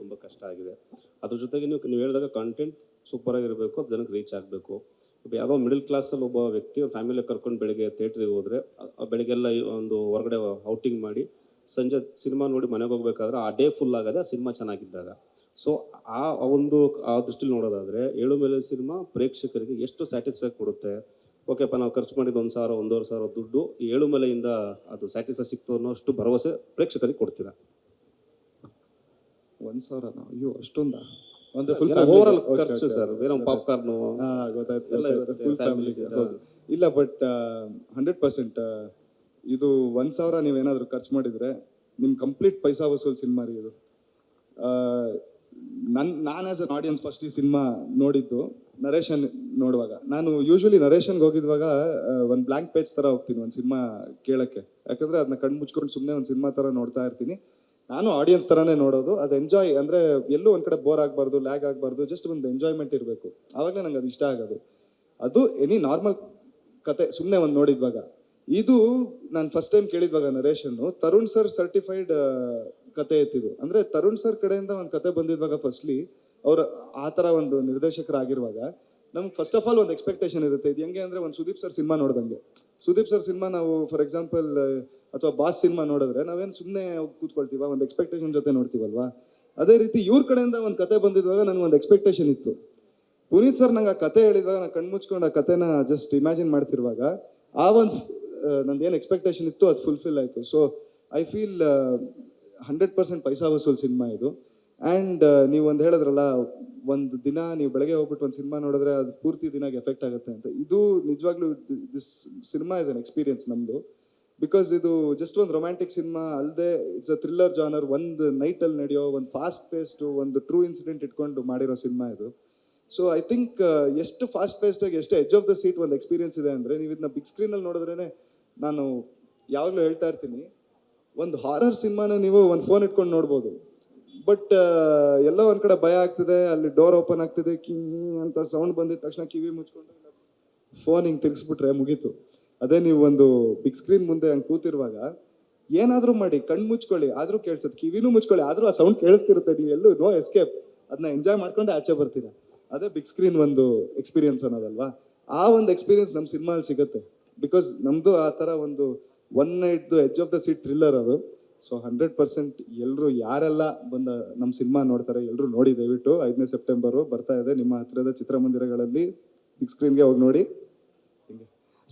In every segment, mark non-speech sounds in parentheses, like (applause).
ತುಂಬ ಕಷ್ಟ ಆಗಿದೆ. ಅದ್ರ ಜೊತೆಗೆ ನೀವು ನೀವು ಹೇಳಿದಾಗ ಕಂಟೆಂಟ್ ಸೂಪರ್ ಆಗಿರಬೇಕು ಜನಕ್ಕೆ ರೀಚ್ ಆಗಬೇಕು. ಯಾವುದೋ ಮಿಡಲ್ ಕ್ಲಾಸಲ್ಲಿ ಒಬ್ಬ ವ್ಯಕ್ತಿ ಫ್ಯಾಮಿಲಿ ಕರ್ಕೊಂಡು ಬೆಳಿಗ್ಗೆ ಥಿಯೇಟ್ರಿಗೆ ಹೋದರೆ ಬೆಳಿಗ್ಗೆಲ್ಲ ಒಂದು ಹೊರಗಡೆ ಔಟಿಂಗ್ ಮಾಡಿ, ಸಂಜೆ ಸಿನಿಮಾ ನೋಡಿ ಮನೆಗೆ ಹೋಗ್ಬೇಕಾದ್ರೆ ಆ ಡೇ ಫುಲ್ ಆಗದೆ ಆ ಸಿನಿಮಾ ಚೆನ್ನಾಗಿದ್ದಾಗ. ಸೊ ಆ ಆ ಒಂದು ಆ ದೃಷ್ಟಿಲಿ ನೋಡೋದಾದ್ರೆ ಏಳು ಮೇಲೆ ಸಿನಿಮಾ ಪ್ರೇಕ್ಷಕರಿಗೆ ಎಷ್ಟು ಸ್ಯಾಟಿಸ್ಫೈ ಕೊಡುತ್ತೆ? ಓಕೆಪ್ಪ ನಾವು ಖರ್ಚು ಮಾಡಿದ ಒಂದು ಸಾವಿರ, ಒಂದೂವರೆ ಸಾವಿರ ದುಡ್ಡು ಏಳು ಮೇಲೆಯಿಂದ ಅದು ಸ್ಯಾಟಿಸ್ಫೈ ಸಿಕ್ತು ಅನ್ನೋಷ್ಟು ಭರವಸೆ ಪ್ರೇಕ್ಷಕರಿಗೆ ಕೊಡ್ತೀರಾ? ಒಂದು ಸಾವಿರ ಅಯ್ಯೋ, ಅಷ್ಟೊಂದ? ಫುಲ್ ಓವರ್ ಖರ್ಚು ಸರ್ ಏನೋ ಪಾಪ್ಕಾರ್ನ್ ಗೊತ್ತಾಯ್ತು ಫುಲ್ ಫ್ಯಾಮಿಲಿ ಹೌದು. ಇಲ್ಲ ಬಟ್ ಹಂಡ್ರೆಡ್ ಪರ್ಸೆಂಟ್ ಇದು ಒಂದ್ ಸಾವಿರ ನೀವೇನಾದ್ರೂ ಖರ್ಚು ಮಾಡಿದ್ರೆ ನಿಮ್ ಕಂಪ್ಲೀಟ್ ಪೈಸಾ ವಸೂಲ್ ಸಿನಿಮಾ ರೀ ಇದು. ನನ್ ನಾನ್ ಆಸ್ ಅನ್ ಆಡಿಯನ್ಸ್ ಫಸ್ಟ್ ಈ ಸಿನಿಮಾ ನೋಡಿದ್ದು ನರೇಶನ್ ನೋಡುವಾಗ. ನಾನು ಯೂಶ್ವಲಿ ನರೇಶನ್ಗೆ ಹೋಗಿದ್ವಾಗ ಒಂದು ಬ್ಲಾಂಕ್ ಪೇಜ್ ತರ ಹೋಗ್ತೀನಿ ಒಂದ್ ಸಿನಿಮಾ ಕೇಳಕ್ಕೆ. ಯಾಕಂದ್ರೆ ಅದನ್ನ ಕಣ್ ಮುಚ್ಕೊಂಡು ಸುಮ್ಮನೆ ಒಂದ್ ಸಿನಿಮಾ ತರ ನೋಡ್ತಾ ಇರ್ತೀನಿ. ನಾನು ಆಡಿಯನ್ಸ್ ತರಾನೇ ನೋಡೋದು. ಅದು ಎಂಜಾಯ್ ಅಂದ್ರೆ ಎಲ್ಲೂ ಒಂದು ಕಡೆ ಬೋರ್ ಆಗಬಾರ್ದು ಲ್ಯಾಗ್ ಆಗಬಾರ್ದು ಜಸ್ಟ್ ಒಂದು ಎಂಜಾಯ್ಮೆಂಟ್ ಇರಬೇಕು. ಆವಾಗಲೇ ನಂಗೆ ಅದು ಇಷ್ಟ ಆಗೋದು. ಅದು ಎನಿ ನಾರ್ಮಲ್ ಕತೆ ಸುಮ್ಮನೆ ಒಂದು ನೋಡಿದ್ವಾಗ. ಇದು ನಾನು ಫಸ್ಟ್ ಟೈಮ್ ಕೇಳಿದ್ವಾಗ ನರೇಶನ್ ತರುಣ್ ಸರ್ ಸರ್ಟಿಫೈಡ್ ಕತೆ ಇತ್ತಿದು ಅಂದ್ರೆ ತರುಣ್ ಸರ್ ಕಡೆಯಿಂದ ಒಂದು ಕತೆ ಬಂದಿದ್ವಾಗ ಫಸ್ಟ್ಲಿ ಅವ್ರು ಆ ಥರ ಒಂದು ನಿರ್ದೇಶಕರಾಗಿರುವಾಗ ನಮ್ಗೆ ಫಸ್ಟ್ ಆಫ್ ಆಲ್ ಒಂದು ಎಕ್ಸ್ಪೆಕ್ಟೇಷನ್ ಇರುತ್ತೆ. ಇದು ಹೆಂಗೆ ಅಂದ್ರೆ ಒಂದು ಸುದೀಪ್ ಸರ್ ಸಿನಿಮಾ ನೋಡ್ದಂಗೆ. ಸುದೀಪ್ ಸರ್ ಸಿನಿಮಾ ನಾವು ಫಾರ್ ಎಕ್ಸಾಂಪಲ್ ಅಥವಾ ಬಾಸ್ ಸಿನಿಮಾ ನೋಡಿದ್ರೆ ನಾವೇನು ಸುಮ್ಮನೆ ಕೂತ್ಕೊಳ್ತೀವ, ಒಂದು ಎಕ್ಸ್ಪೆಕ್ಟೇಷನ್ ಜೊತೆ ನೋಡ್ತೀವಲ್ವಾ? ಅದೇ ರೀತಿ ಇವ್ರ ಕಡೆಯಿಂದ ಒಂದು ಕತೆ ಬಂದಿದ್ವಾಗ ನನಗೆ ಒಂದು ಎಕ್ಸ್ಪೆಕ್ಟೇಷನ್ ಇತ್ತು. ಪುನೀತ್ ಸರ್ ನಂಗೆ ಆ ಕತೆ ಹೇಳಿದಾಗ ನಾನು ಕಣ್ಮುಚ್ಕೊಂಡು ಆ ಕತೆನ ಜಸ್ಟ್ ಇಮ್ಯಾಜಿನ್ ಮಾಡ್ತಿರುವಾಗ, ಆ ಒಂದು ನಂದು ಏನು ಎಕ್ಸ್ಪೆಕ್ಟೇಷನ್ ಇತ್ತು ಅದು ಫುಲ್ಫಿಲ್ ಆಯಿತು. So I feel hundred percent paisa ವಸೂಲ್ cinema ಇದು. ಆ್ಯಂಡ್ ನೀವು ಒಂದು ಹೇಳಿದ್ರಲ್ಲ, ಒಂದು ದಿನ ನೀವು ಬೆಳಗ್ಗೆ ಹೋಗ್ಬಿಟ್ಟು ಒಂದು ಸಿನಿಮಾ ನೋಡಿದ್ರೆ ಅದು ಪೂರ್ತಿ ದಿನಕ್ಕೆ ಎಫೆಕ್ಟ್ ಆಗುತ್ತೆ ಅಂತ. ಇದು ನಿಜವಾಗ್ಲೂ this cinema is an experience ನಮ್ಮದು ಬಿಕಾಸ್ ಇದು ಜಸ್ಟ್ ಒಂದು ರೊಮ್ಯಾಂಟಿಕ್ ಸಿನಿಮಾ ಅಲ್ಲದೆ ಇಟ್ಸ್ ಅ ಥ್ರಿಲ್ಲರ್ ಜಾನರ್ ಒಂದು ನೈಟಲ್ಲಿ ನಡೆಯೋ ಒಂದು ಫಾಸ್ಟ್ ಪೇಸ್ಟು ಒಂದು ಟ್ರೂ ಇನ್ಸಿಡೆಂಟ್ ಇಟ್ಕೊಂಡು ಮಾಡಿರೋ ಸಿನಿಮಾ ಇದು. ಸೊ ಐ ಥಿಂಕ್ ಎಷ್ಟು ಫಾಸ್ಟ್ ಪೇಸ್ಟಾಗಿ ಎಷ್ಟು ಎಜ್ ಆಫ್ ದ ಸೀಟ್ ಒಂದು ಎಕ್ಸ್ಪೀರಿಯನ್ಸ್ ಇದೆ ಅಂದರೆ, ನೀವು ಇದನ್ನ ಬಿಗ್ ಸ್ಕ್ರೀನಲ್ಲಿ ನೋಡಿದ್ರೇ ನಾನು ಯಾವಾಗಲೂ ಹೇಳ್ತಾ ಇರ್ತೀನಿ, ಒಂದು ಹಾರರ್ ಸಿನಿಮಾನ ನೀವು ಒಂದು ಫೋನ್ ಇಟ್ಕೊಂಡು ನೋಡ್ಬೋದು. ಬಟ್ ಎಲ್ಲೋ ಒಂದು ಕಡೆ ಭಯ ಆಗ್ತಿದೆ, ಅಲ್ಲಿ ಡೋರ್ ಓಪನ್ ಆಗ್ತಿದೆ ಕಿಂಗ್ ಅಂತ ಸೌಂಡ್ ಬಂದಿದ ತಕ್ಷಣ ಕಿವಿ ಮುಚ್ಕೊಂಡು ಫೋನ್ ಹಿಂಗೆ ತಿರ್ಗಿಸ್ಬಿಟ್ರೆ ಮುಗೀತು. ಅದೇ ನೀವು ಒಂದು ಬಿಗ್ ಸ್ಕ್ರೀನ್ ಮುಂದೆ ಹಂಗೆ ಕೂತಿರುವಾಗ, ಏನಾದರೂ ಮಾಡಿ, ಕಣ್ಣು ಮುಚ್ಕೊಳ್ಳಿ, ಆದರೂ ಕೇಳಿಸುತ್ತೆ ಕಿವಿನೂ ಮುಚ್ಕೊಳ್ಳಿ, ಆದರೂ ಆ ಸೌಂಡ್ ಕೇಳಿಸ್ತಿರುತ್ತೆ, ನೀವು ಎಲ್ಲೂ ನೋ ಎಸ್ಕೇಪ್ ಅದನ್ನ ಎಂಜಾಯ್ ಮಾಡ್ಕೊಂಡು ಆಚೆ ಬರ್ತೀರಾ. ಅದೇ ಬಿಗ್ ಸ್ಕ್ರೀನ್ ಒಂದು ಎಕ್ಸ್ಪೀರಿಯನ್ಸ್ ಅನ್ನೋದಲ್ವಾ? ಆ ಒಂದು ಎಕ್ಸ್ಪೀರಿಯನ್ಸ್ ನಮ್ಮ ಸಿನಿಮಾಲ್ಲಿ ಸಿಗುತ್ತೆ. ಬಿಕಾಸ್ ನಮ್ಮದು ಆ ಥರ ಒಂದು one ನೈಟ್ದು edge of the seat thriller ಅದು. ಸೊ ಹಂಡ್ರೆಡ್ ಪರ್ಸೆಂಟ್ ಎಲ್ಲರೂ ಯಾರೆಲ್ಲ ಬಂದ ನಮ್ಮ ಸಿನಿಮಾ ನೋಡ್ತಾರೆ ಎಲ್ಲರೂ ನೋಡಿ ದಯವಿಟ್ಟು ಐದನೇ ಸೆಪ್ಟೆಂಬರು ಬರ್ತಾ ಇದೆ ನಿಮ್ಮ ಹತ್ತಿರದ ಚಿತ್ರಮಂದಿರಗಳಲ್ಲಿ. ಬಿಗ್ ಸ್ಕ್ರೀನ್ಗೆ ಹೋಗಿ ನೋಡಿ.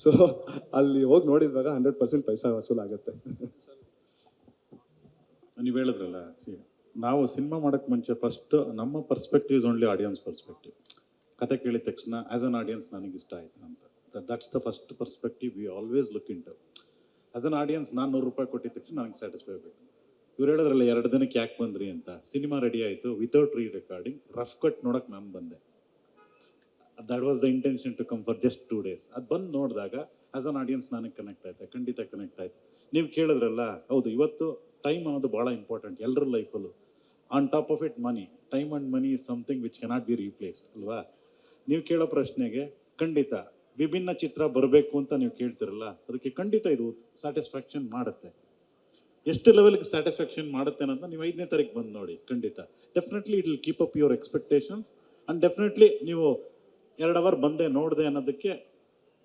ಸೊ (laughs) ಅಲ್ಲಿ ಹೋಗಿ ನೋಡಿದಾಗ ಹಂಡ್ರೆಡ್ ಪರ್ಸೆಂಟ್ ಪೈಸಾ ವಸೂಲಾಗುತ್ತೆ (laughs) ನೀವು ಹೇಳಿದ್ರಲ್ಲ ನಾವು ಸಿನಿಮಾ ಮಾಡೋಕ್ಕೆ ಮುಂಚೆ ಫಸ್ಟ್ ನಮ್ಮ perspective is only audience perspective ಕತೆ ಕೇಳಿದ ತಕ್ಷಣ ಆ್ಯಸ್ ಅನ್ ಆಡಿಯನ್ಸ್ ನನಗೆ ಇಷ್ಟ ಆಯ್ತು ಅಂತ. That's the first perspective we always look into as an audience ನಾನು ನೂರು ರೂಪಾಯಿ ಕೊಟ್ಟಿದ ತಕ್ಷಣ ನನಗೆ ಸ್ಯಾಟಿಸ್ಫೈ ಆಗಬೇಕು. ಇವ್ರು ಹೇಳಿದ್ರಲ್ಲ, ಎರಡು ದಿನಕ್ಕೆ ಯಾಕೆ ಬಂದ್ರಿ ಅಂತ. ಸಿನಿಮಾ ರೆಡಿ ಆಯಿತು. Without re recording rough cut ನೋಡೋಕೆ ನಾನು ಬಂದೆ. That was the intention to come for just two days ಅದು ಬಂದು ನೋಡಿದಾಗ ಆಸ್ ಅನ್ ಆಡಿಯನ್ಸ್ ನನಗೆ ಕನೆಕ್ಟ್ ಆಯ್ತು, ಖಂಡಿತ ಕನೆಕ್ಟ್ ಆಯ್ತು. ನೀವು ಕೇಳಿದ್ರಲ್ಲ, ಹೌದು, ಇವತ್ತು ಟೈಮ್ ಅನ್ನೋದು ಭಾಳ ಇಂಪಾರ್ಟೆಂಟ್ ಎಲ್ಲರ ಲೈಫಲ್ಲೂ on top of it money time and money is something which cannot be replaced ಅಲ್ವಾ? ನೀವು ಕೇಳೋ ಪ್ರಶ್ನೆಗೆ ಖಂಡಿತ ವಿಭಿನ್ನ ಚಿತ್ರ ಬರಬೇಕು ಅಂತ ನೀವು ಕೇಳ್ತಿರಲ್ಲ, ಅದಕ್ಕೆ ಖಂಡಿತ ಇದು ಸ್ಯಾಟಿಸ್ಫ್ಯಾಕ್ಷನ್ ಮಾಡುತ್ತೆ. ಎಷ್ಟು ಲೆವೆಲ್ಗೆ ಸ್ಯಾಟಿಸ್ಫ್ಯಾಕ್ಷನ್ ಮಾಡುತ್ತೆ ಅನ್ನೋದನ್ನ ನೀವು ಐದನೇ ತಾರೀಕು ಬಂದು ನೋಡಿ, ಖಂಡಿತ. Definitely it will keep up your expectations and definitely ನೀವು ಎರಡು ಅವರ್ ಬಂದೆ ನೋಡಿದೆ ಅನ್ನೋದಕ್ಕೆ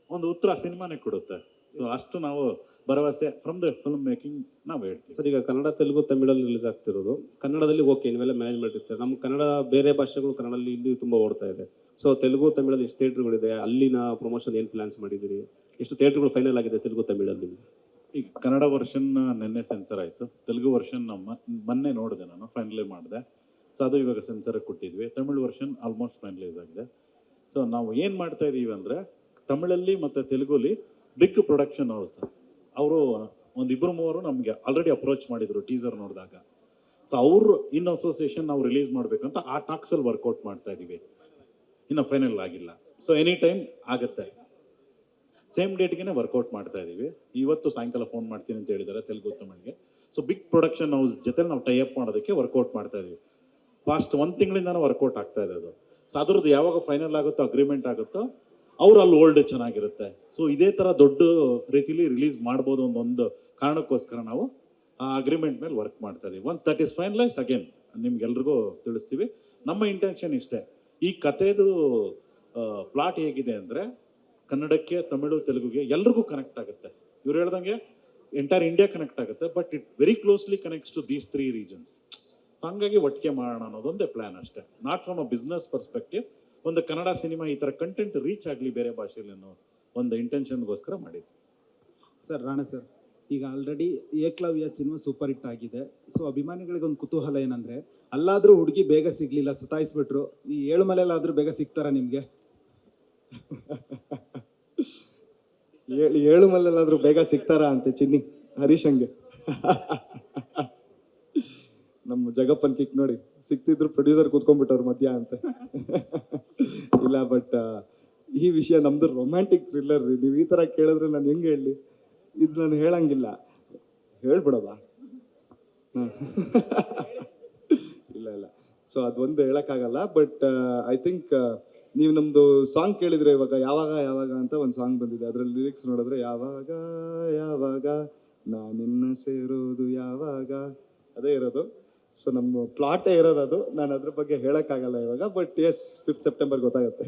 ಒಂದು ಉತ್ತರ ಸಿನಿಮಾನೇ ಕೊಡುತ್ತೆ. ಸೊ ಅಷ್ಟು ನಾವು ಭರವಸೆ ಫ್ರಮ್ ದ ಫಿಲ್ಮ್ ಮೇಕಿಂಗ್ ನಾವು ಹೇಳ್ತೀವಿ. ಸರ್ ಈಗ ಕನ್ನಡ ತೆಲುಗು ತಮಿಳಲ್ಲಿ ರಿಲೀಸ್ ಆಗ್ತಿರೋದು. ಕನ್ನಡದಲ್ಲಿ ಓಕೆ ನೀವೆಲ್ಲ ಮ್ಯಾನೇಜ್ಮೆಂಟ್ ಇರ್ತಾರೆ. ನಮ್ಮ ಕನ್ನಡ ಬೇರೆ ಭಾಷೆಗಳು ಕನ್ನಡದಲ್ಲಿ ಇಲ್ಲಿ ತುಂಬ ಓಡ್ತಾ ಇದೆ. ಸೊ ತೆಲುಗು ತಮಿಳಲ್ಲಿ ಎಷ್ಟು ಥಿಯೇಟ್ರ್ಗಳಿದೆ ಅಲ್ಲಿನ ಪ್ರಮೋಷನ್ ಏನು ಪ್ಲಾನ್ಸ್ ಮಾಡಿದ್ದೀರಿ? ಎಷ್ಟು ಥಿಯೇಟ್ರ್ಗಳು ಫೈನಲ್ ಆಗಿದೆ ತೆಲುಗು ತಮಿಳಲ್ಲಿ. ಈಗ ಕನ್ನಡ ವರ್ಷನ್ ನಿನ್ನೆ ಸೆನ್ಸರ್ ಆಯಿತು. ತೆಲುಗು ವರ್ಷನ್ ನಮ್ಮ ಮೊನ್ನೆ ನೋಡಿದೆ ನಾನು ಫೈನಲೈ ಮಾಡಿದೆ. ಸೊ ಅದು ಇವಾಗ ಸೆನ್ಸರ್ ಕೊಟ್ಟಿದ್ವಿ. ತಮಿಳ್ ವರ್ಷನ್ ಆಲ್ಮೋಸ್ಟ್ ಫೈನಲೈಸ್ ಆಗಿದೆ. ಸೊ ನಾವು ಏನು ಮಾಡ್ತಾ ಇದ್ದೀವಿ ಅಂದರೆ ತಮಿಳಲ್ಲಿ ಮತ್ತು ತೆಲುಗುಲಿ ಬಿಗ್ ಪ್ರೊಡಕ್ಷನ್ ಹೌಸ್ ಅವರು ಒಂದು ಇಬ್ಬರು ಮೂವರು ನಮಗೆ ಆಲ್ರೆಡಿ ಅಪ್ರೋಚ್ ಮಾಡಿದ್ರು ಟೀಸರ್ ನೋಡಿದಾಗ. ಸೊ ಅವರು ಇನ್ ಅಸೋಸಿಯೇಷನ್ ನಾವು ರಿಲೀಸ್ ಮಾಡಬೇಕಂತ ಆ ಟಾಕ್ಸಲ್ಲಿ ವರ್ಕೌಟ್ ಮಾಡ್ತಾ ಇದೀವಿ. ಇನ್ನು ಫೈನಲ್ ಆಗಿಲ್ಲ. ಸೊ ಎನಿ ಟೈಮ್ ಆಗುತ್ತೆ ಸೇಮ್ ಡೇಟ್ಗೆ ವರ್ಕೌಟ್ ಮಾಡ್ತಾ ಇದೀವಿ. ಇವತ್ತು ಸಾಯಂಕಾಲ ಫೋನ್ ಮಾಡ್ತೀನಿ ಅಂತ ಹೇಳಿದ್ದಾರೆ ತೆಲುಗು, ತಮಿಳಿಗೆ. ಸೊ ಬಿಗ್ ಪ್ರೊಡಕ್ಷನ್ ಹೌಸ್ ಜೊತೆ ನಾವು ಟೈ ಅಪ್ ಮಾಡೋದಕ್ಕೆ ವರ್ಕೌಟ್ ಮಾಡ್ತಾ ಇದೀವಿ. ಫಾಸ್ಟ್ ಒಂದು ತಿಂಗಳಿಂದಾನು ವರ್ಕೌಟ್ ಆಗ್ತಾ ಇದೆ ಅದು. ಸೊ ಅದ್ರದ್ದು ಯಾವಾಗ ಫೈನಲ್ ಆಗುತ್ತೋ ಅಗ್ರಿಮೆಂಟ್ ಆಗುತ್ತೋ ಅವ್ರು ಅಲ್ಲಿ ಓಲ್ಡ್ ಚೆನ್ನಾಗಿರುತ್ತೆ. ಸೊ ಇದೇ ಥರ ದೊಡ್ಡ ರೀತಿಲಿ ರಿಲೀಸ್ ಮಾಡ್ಬೋದು ಒಂದೊಂದು ಒಂದು ಕಾರಣಕ್ಕೋಸ್ಕರ ನಾವು ಆ ಅಗ್ರಿಮೆಂಟ್ ಮೇಲೆ ವರ್ಕ್ ಮಾಡ್ತಾ ಇದೀವಿ. Once that is finalised again ನಿಮ್ಗೆಲ್ರಿಗೂ ತಿಳಿಸ್ತೀವಿ. ನಮ್ಮ ಇಂಟೆನ್ಷನ್ ಇಷ್ಟೇ. ಈ ಕಥೆದು ಪ್ಲಾಟ್ ಹೇಗಿದೆ ಅಂದರೆ ಕನ್ನಡಕ್ಕೆ, ತಮಿಳು, ತೆಲುಗುಗೆ ಎಲ್ರಿಗೂ ಕನೆಕ್ಟ್ ಆಗುತ್ತೆ. ಇವ್ರು ಹೇಳ್ದಂಗೆ ಎಂಟೈರ್ ಇಂಡಿಯಾ ಕನೆಕ್ಟ್ ಆಗುತ್ತೆ but it very closely connects to these three regions so ಹಂಗಾಗಿ ಒಟ್ಟಿಗೆ ಮಾಡೋಣ ಅನ್ನೋದೊಂದೇ ಪ್ಲಾನ್ ಅಷ್ಟೇ. Not from a business perspective ಒಂದು ಕನ್ನಡ ಸಿನಿಮಾ ಈ ಥರ ಕಂಟೆಂಟ್ ರೀಚ್ ಆಗಲಿ ಬೇರೆ ಭಾಷೆಯಲ್ಲಿ ಅನ್ನೋ ಒಂದು ಇಂಟೆನ್ಷನ್ಗೋಸ್ಕರ ಮಾಡಿದ್ವಿ ಸರ್ ರಾಣೆ ಸರ್ ಈಗ already Ekalavya cinema super hit ಆಗಿದೆ. ಸೊ ಅಭಿಮಾನಿಗಳಿಗೆ ಒಂದು ಕುತೂಹಲ ಏನಂದ್ರೆ ಅಲ್ಲಾದ್ರೂ ಹುಡುಗಿ ಬೇಗ ಸಿಗ್ಲಿಲ್ಲ ಸತಾಯಿಸ್ಬಿಟ್ರು ಈ ಏಳು ಮಲೆಯಲ್ಲಾದರೂ ಬೇಗ ಸಿಗ್ತಾರ ನಿಮ್ಗೆ? ಏಳು ಏಳು ಮಲ್ಲೆಲ್ಲಾದ್ರೂ ಬೇಗ ಸಿಗ್ತಾರಾ ಅಂತೆ ಚಿನ್ನಿ ಹರೀಶಂಗೆ? ನಮ್ಮ ಜಗಪ್ಪನ್ ಕಿಕ್ ನೋಡಿ, ಸಿಕ್ತಿದ್ರು ಪ್ರೊಡ್ಯೂಸರ್ ಕೂತ್ಕೊಂಡ್ಬಿಟ್ಟವ್ರು ಮಧ್ಯ ಅಂತ. (laughs) ಇಲ್ಲ ಬಟ್ ಈ ವಿಷಯ ನಮ್ದು ರೊಮ್ಯಾಂಟಿಕ್ ಥ್ರಿಲ್ಲರ್ ರೀ. ನೀವು ಈ ತರ ಕೇಳಿದ್ರೆ ನಾನು ಹೆಂಗೆ ಹೇಳಿ? ಇದು ನಾನು ಹೇಳಂಗಿಲ್ಲ. ಹೇಳ್ಬಿಡವಾ (laughs) ಇಲ್ಲ ಇಲ್ಲ. ಸೊ ಅದೊಂದು ಹೇಳೋಕ್ಕಾಗಲ್ಲ ಬಟ್ ಐ ಥಿಂಕ್ ನೀವು ನಮ್ದು ಸಾಂಗ್ ಕೇಳಿದ್ರೆ ಇವಾಗ ಯಾವಾಗ ಯಾವಾಗ ಅಂತ ಒಂದು ಸಾಂಗ್ ಬಂದಿದೆ. ಅದರಲ್ಲಿ ಲಿರಿಕ್ಸ್ ನೋಡಿದ್ರೆ ಯಾವಾಗ ಯಾವಾಗ ನಾನಿನ್ನ ಸೇರೋದು ಯಾವಾಗ? ಅದೇ ಇರೋದು. ಸೊ ನಮ್ಮ ಪ್ಲಾಟೇ ಇರೋದು ಅದು. ನಾನು ಅದ್ರ ಬಗ್ಗೆ ಹೇಳೋಕ್ಕಾಗಲ್ಲ ಇವಾಗ ಬಟ್ ಎಸ್ ಫಿಫ್ತ್ ಸೆಪ್ಟೆಂಬರ್ ಗೊತ್ತಾಗುತ್ತೆ.